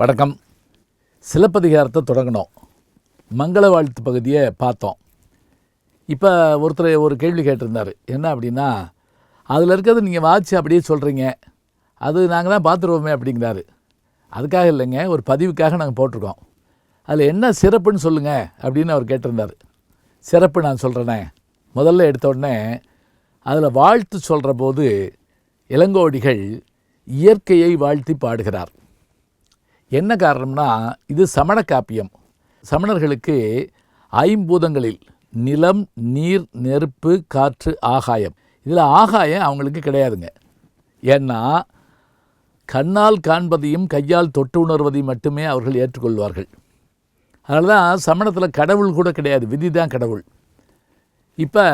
வணக்கம். சிலப்பதிகாரத்தை தொடங்கினோம் மங்கள வாழ்த்து பகுதியை பார்த்தோம். இப்போ ஒருத்தர் ஒரு கேள்வி கேட்டிருந்தார். என்ன அப்படின்னா அதில் இருக்கிறது நீங்கள் வாட்சி அப்படியே சொல்கிறீங்க அது நாங்கள் தான் பார்த்துருவோமே அப்படிங்கிறாரு. அதுக்காக இல்லைங்க ஒரு பதிவுக்காக நாங்கள் போட்டிருக்கோம். அதில் என்ன சிறப்புன்னு சொல்லுங்கள் அப்படின்னு அவர் கேட்டிருந்தார். சிறப்பு நான் சொல்கிறேனே முதல்ல எடுத்த உடனே அதில் வாழ்த்து சொல்கிற போது இளங்கோடிகள் இயற்கையை வாழ்த்தி பாடுகிறார். என்ன காரணம்னா இது சமண காப்பியம். சமணர்களுக்கு ஐம்பூதங்களில் நிலம் நீர் நெருப்பு காற்று ஆகாயம். இதில் ஆகாயம் அவங்களுக்கு கிடையாதுங்க. ஏன்னா கண்ணால் காண்பதையும் கையால் தொட்டு உணர்வதையும் மட்டுமே அவர்கள் ஏற்றுக்கொள்வார்கள். அதனால தான் சமணத்தில் கடவுள் கூட கிடையாது விதி தான் கடவுள். இப்போ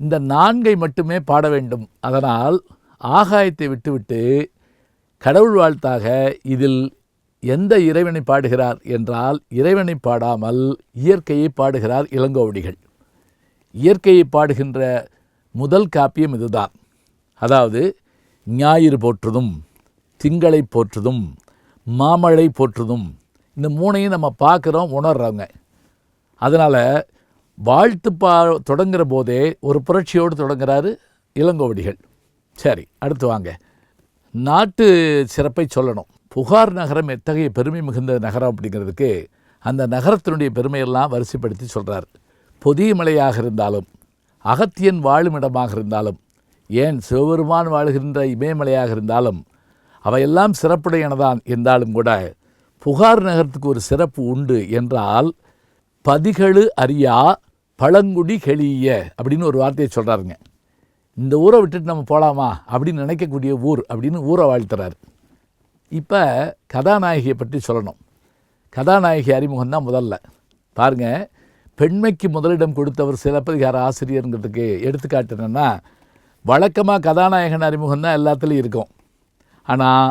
இந்த நான்கை மட்டுமே பாட வேண்டும். அதனால் ஆகாயத்தை விட்டுவிட்டு கடவுள் வாழ்த்தாக இதில் எந்த இறைவனை பாடுகிறார் என்றால் இறைவனை பாடாமல் இயற்கையை பாடுகிறார் இளங்கோவடிகள். இயற்கையை பாடுகின்ற முதல் காப்பியம் இதுதான். அதாவது ஞாயிறு போற்றுதும் திங்களை போற்றுதும் மாமழை போற்றுதும் இந்த மூணையும் நம்ம பார்க்குறோம் உணர்கிறவங்க அதனால் வாழ்த்து பா தொடங்குகிற போதே ஒரு புரட்சியோடு தொடங்குறாரு இளங்கோவடிகள். சரி அடுத்து வாங்க. நாட்டு சிறப்பை சொல்லணும். புகார் நகரம் எத்தகைய பெருமை மிகுந்த நகரம் அப்படிங்கிறதுக்கு அந்த நகரத்தினுடைய பெருமையெல்லாம் வரிசைப்படுத்தி சொல்கிறார் பொதிய மலையாக இருந்தாலும் அகத்தியன் வாழும் இடமாக இருந்தாலும் ஏன் சிவபெருமான் வாழுகின்ற இமயமலையாக இருந்தாலும் அவையெல்லாம் சிறப்புடையனதான் என்றாலும் கூட புகார் நகரத்துக்கு ஒரு சிறப்பு உண்டு என்றால் பதிகளு அறியா பழங்குடி கெளிய அப்படின்னு ஒரு வார்த்தையை சொல்கிறாருங்க இந்த ஊரை விட்டுட்டு நம்ம போகலாமா அப்படின்னு நினைக்கக்கூடிய ஊர் அப்படின்னு ஊரை வாழ்த்துறாரு. இப்போ கதாநாயகியை பற்றி சொல்லணும். கதாநாயகி அறிமுகம் தான் முதல்ல. பாருங்கள் பெண்மைக்கு முதலிடம் கொடுத்தவர் சிலப்பதிகார ஆசிரியருங்கிறதுக்கு எடுத்துக்காட்டு என்னென்னா வழக்கமாக கதாநாயகன் அறிமுகம் தான் எல்லாத்துலேயும் இருக்கும். ஆனால்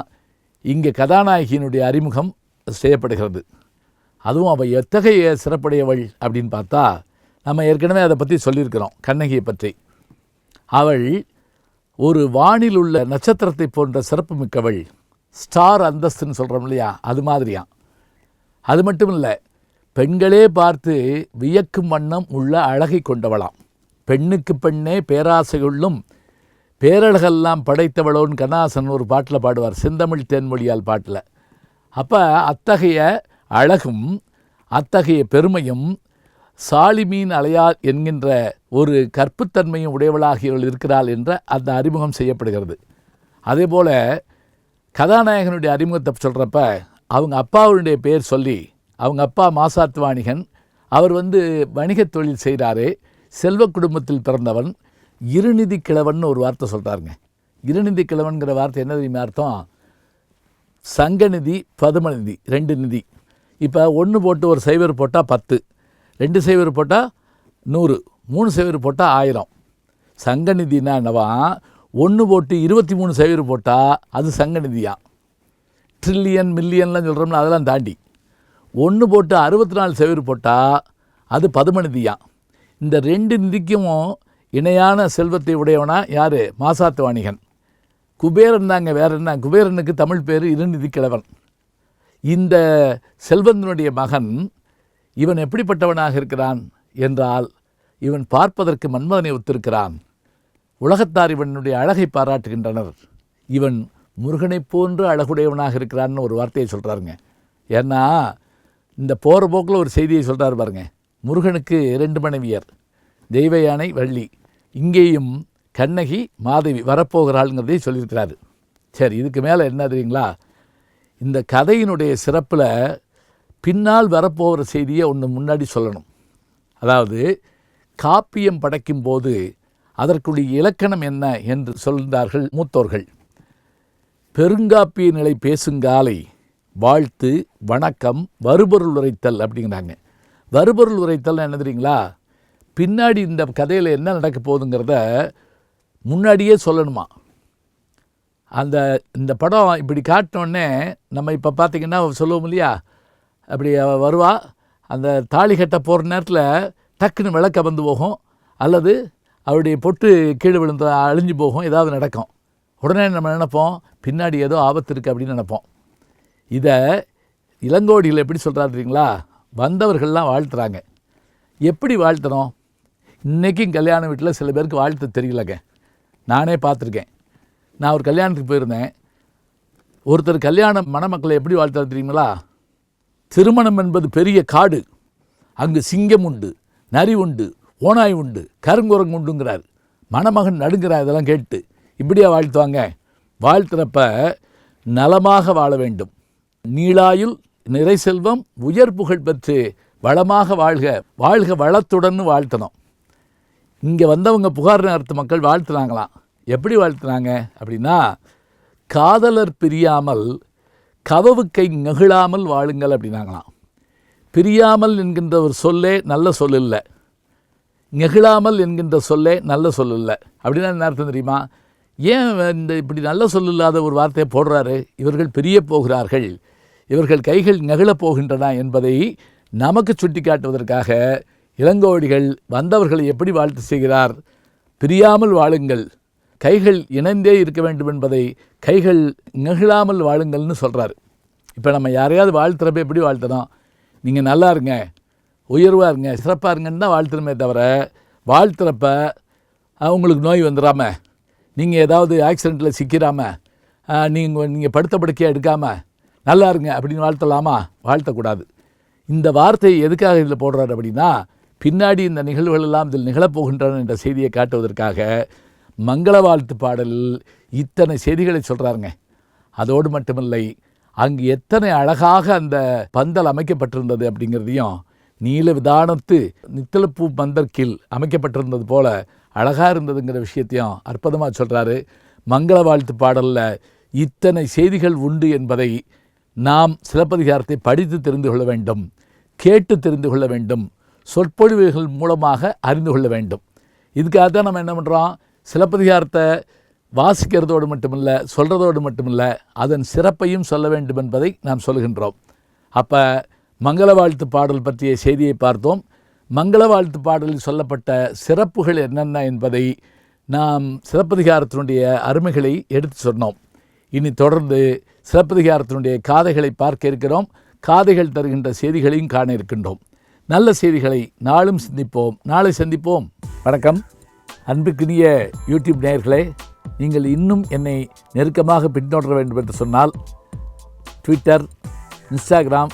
இங்கே கதாநாயகியினுடைய அறிமுகம் செய்யப்படுகிறது. அதுவும் அவள் எத்தகைய சிறப்புடையவள் அப்படின்னு பார்த்தா நம்ம ஏற்கனவே அதை பற்றி சொல்லியிருக்கிறோம் கண்ணகியை பற்றி. அவள் ஒரு வானில் உள்ள நட்சத்திரத்தை போன்ற சிறப்பு மிக்கவள் ஸ்டார் அந்தஸ்துன்னு சொல்கிறோம் இல்லையா? அது மாதிரியாம் அது மட்டும் இல்லை பெண்களே பார்த்து வியக்கும் வண்ணம் உள்ள அழகை கொண்டவளாம். பெண்ணுக்கு பெண்ணே பேராசையுள்ளும் பேரழகெல்லாம் படைத்தவளோன்னு கண்ணாசன் ஒரு பாட்டில் பாடுவார் செந்தமிழ் தேன்மொழியால் பாட்டில். அப்போ அத்தகைய அழகும் அத்தகைய பெருமையும் சாலிமீன் அலையார் என்கின்ற ஒரு கற்புத்தன்மையும் உடையவளாகியவள் இருக்கிறாள் என்ற அந்த அறிமுகம் செய்யப்படுகிறது. அதே போல் கதாநாயகனுடைய அறிமுகத்தை சொல்கிறப்ப அவங்க அப்பாவுடைய பேர் சொல்லி அவங்க அப்பா மாசாத்து வாணிகன் அவர் வந்து வணிகத் தொழில் செய்கிறாரு செல்வ குடும்பத்தில் பிறந்தவன் இருநிதி கிழவன் ஒரு வார்த்தை சொல்கிறாருங்க இருநிதி கிழவன்கிற வார்த்தை என்ன தெரியுமா அர்த்தம்? சங்கநிதி பதுமநிதி ரெண்டு நிதி. இப்போ ஒன்று போட்டு ஒரு சைவர் போட்டால் பத்து ரெண்டு சைவர் போட்டால் நூறு மூணு சைவர் போட்டால் ஆயிரம். சங்கநிதினா என்னவா? ஒன்று போட்டு இருபத்தி மூணு சதவீதம் போட்டால் அது சங்கநிதியா? ட்ரில்லியன் மில்லியன்லாம் சொல்கிறோம்னா அதெல்லாம் தாண்டி. ஒன்று போட்டு அறுபத்தி நாலு சதவீதம் போட்டால் அது பதுமநிதியா? இந்த ரெண்டு நிதிக்கும் இணையான செல்வத்தை உடையவனா யார்? மாசாத்து வாணிகன் குபேரன் தாங்க வேற என்ன? குபேரனுக்கு தமிழ் பேர் இருநிதி கிழவன். இந்த செல்வந்தனுடைய மகன் இவன் எப்படிப்பட்டவனாக இருக்கிறான்? என்றால் இவன் பார்ப்பதற்கு மன்மதனை ஒத்திருக்கிறான். உலகத்தார் இவனுடைய அழகை பாராட்டுகின்றனர். இவன் முருகனைப் போன்று அழகுடையவனாக இருக்கிறான்னு ஒரு வார்த்தையை சொல்கிறாருங்க ஏன்னா இந்த போகிற போக்கில் ஒரு செய்தியை சொல்கிறார் பாருங்க. முருகனுக்கு ரெண்டு மனைவியர் தெய்வ யானை வள்ளி. இங்கேயும் கண்ணகி மாதவி வரப்போகிறாள்ங்கிறதையும் சொல்லியிருக்கிறாரு. சரி இதுக்கு மேலே என்ன தெரியுங்களா? இந்த கதையினுடைய சிறப்பில் பின்னால் வரப்போகிற செய்தியை ஒன்று முன்னாடி சொல்லணும். அதாவது காப்பியம் படைக்கும் போது அதற்குடைய இலக்கணம் என்ன என்று சொல்கிறார்கள் மூத்தோர்கள். பெருங்காப்பிய நிலை பேசுங்காலை வாழ்த்து வணக்கம் வருபொருள் உரைத்தல் அப்படிங்கிறாங்க. வருபொருள் உரைத்தல் என்ன தெரியுங்களா? பின்னாடி இந்த கதையில் என்ன நடக்க போகுதுங்கிறத முன்னாடியே சொல்லணுமா? அந்த இந்த படம் இப்படி காட்டினோடனே நம்ம இப்போ பார்த்திங்கன்னா சொல்லுவோம் இல்லையா? அப்படி வருவா அந்த தாலி கட்ட போகிற நேரத்தில் டக்குன்னு விளக்க வந்து போகும். அல்லது அவருடைய பொட்டு கீழே விழுந்து அழிஞ்சு போகும் ஏதாவது நடக்கும். உடனே நம்ம நினைப்போம் பின்னாடி ஏதோ ஆபத்து இருக்குது அப்படின்னு நினைப்போம். இதை இளங்கோடிகள் எப்படி சொல்கிறாரு தெரியுங்களா? வந்தவர்கள்லாம் வாழ்த்துறாங்க. எப்படி வாழ்த்துறோம் இன்றைக்கும் கல்யாண வீட்டில் சில பேருக்கு வாழ்த்து தெரியலங்க. நானே பார்த்துருக்கேன். நான் ஒரு கல்யாணத்துக்கு போயிருந்தேன். ஒருத்தர் கல்யாண மணமக்களை எப்படி வாழ்த்தாரு தெரியுங்களா? திருமணம் என்பது பெரிய காடு. அங்கு சிங்கம் உண்டு நரி உண்டு ஓனாய் உண்டு கருங்குரங்கு உண்டுங்கிறார். மணமகன் நடுங்கிறார் இதெல்லாம் கேட்டு. இப்படியா வாழ்த்துவாங்க? வாழ்த்துறப்ப நலமாக வாழ வேண்டும். நீளாயுள் நிறை செல்வம் உயர் புகழ் பெற்று வளமாக வாழ்க வாழ்க வளத்துடன் வாழ்த்தணும். இங்கே வந்தவங்க புகார் நேரத்து மக்கள் வாழ்த்துனாங்களாம் எப்படி வாழ்த்துனாங்க அப்படின்னா காதலர் பிரியாமல் கதவுக்கை நெகிழாமல் வாழுங்கள் அப்படின்னாங்களாம். பிரியாமல் என்கின்ற ஒரு சொல்லே நல்ல சொல் இல்லை நெகிழாமல் என்கின்ற சொல்லே நல்ல சொல் அப்படின்னா என்ன அர்த்தம் தெரியுமா? ஏன் இந்த இப்படி நல்ல சொல்லில்லாத ஒரு வார்த்தையை போடுறாரு? இவர்கள் பிரிய போகிறார்கள். இவர்கள் கைகள் நெகிழப் போகின்றன என்பதை நமக்கு சுட்டி காட்டுவதற்காக இளங்கோடிகள் வந்தவர்களை எப்படி வாழ்த்து செய்கிறார்? பிரியாமல் வாழுங்கள். கைகள் இணைந்தே இருக்க வேண்டும் என்பதை கைகள் நெகிழாமல் வாழுங்கள்னு சொல்கிறார் இப்போ நம்ம யாரையாவது வாழ்த்துறப்ப எப்படி வாழ்த்தணும்? நீங்கள் நல்லா இருங்க. உயர்வாக இருங்க சிறப்பாக இருங்கன்னு தான் வாழ்த்துறமே தவிர வாழ்த்துறப்ப அவங்களுக்கு நோய் வந்துடாமல் நீங்கள் ஏதாவது ஆக்சிடெண்ட்டில் சிக்கிறாமல் நீங்கள் நீங்கள் படுத்த படுக்கையாக எடுக்காமல் நல்லா இருங்க அப்படின்னு வாழ்த்தலாமா? வாழ்த்தக்கூடாது. இந்த வார்த்தையை எதுக்காக இதில் போடுறாரு அப்படின்னா பின்னாடி இந்த நிகழ்வுகள் எல்லாம் இதில் நிகழப்போகின்றன என்ற செய்தியை காட்டுவதற்காக மங்கள வாழ்த்து பாடலில் இத்தனை செய்திகளை சொல்கிறாருங்க அதோடு மட்டுமில்லை அங்கு எத்தனை அழகாக அந்த பந்தல் அமைக்கப்பட்டிருந்தது அப்படிங்கிறதையும் நீல விதானத்து நித்தலப்பூ பந்தற்கில் அமைக்கப்பட்டிருந்தது போல அழகாக இருந்ததுங்கிற விஷயத்தையும் அற்புதமாக சொல்கிறாரு மங்கள வாழ்த்து பாடலில் இத்தனை செய்திகள் உண்டு என்பதை நாம் சிலப்பதிகாரத்தை படித்து தெரிந்து கொள்ள வேண்டும் கேட்டு தெரிந்து கொள்ள வேண்டும் சொற்பொழிவுகள் மூலமாக அறிந்து கொள்ள வேண்டும். இதுக்காக தான் நம்ம என்ன பண்ணுறோம் சிலப்பதிகாரத்தை வாசிக்கிறதோடு மட்டுமில்லை சொல்கிறதோடு மட்டுமில்லை அதன் சிறப்பையும் சொல்ல வேண்டும் என்பதை நாம் சொல்கின்றோம். அப்போ மங்கள வாழ்த்து பாடல் பற்றிய செய்தியை பார்த்தோம். மங்கள வாழ்த்து பாடலில் சொல்லப்பட்ட சிறப்புகள் என்னென்ன என்பதை நாம் சிறப்பதிகாரத்தினுடைய அருமைகளை எடுத்து சொன்னோம். இனி தொடர்ந்து சிறப்பதிகாரத்தினுடைய காதைகளை பார்க்க இருக்கிறோம். காதைகள் தருகின்ற செய்திகளையும் காண இருக்கின்றோம். நல்ல செய்திகளை நாளும் சிந்திப்போம். நாளை சந்திப்போம். வணக்கம். அன்புக்குரிய யூடியூப் நேயர்களே நீங்கள் இன்னும் என்னை நெருக்கமாக பின்தொடர வேண்டும் என்று சொன்னால் ட்விட்டர் இன்ஸ்டாகிராம்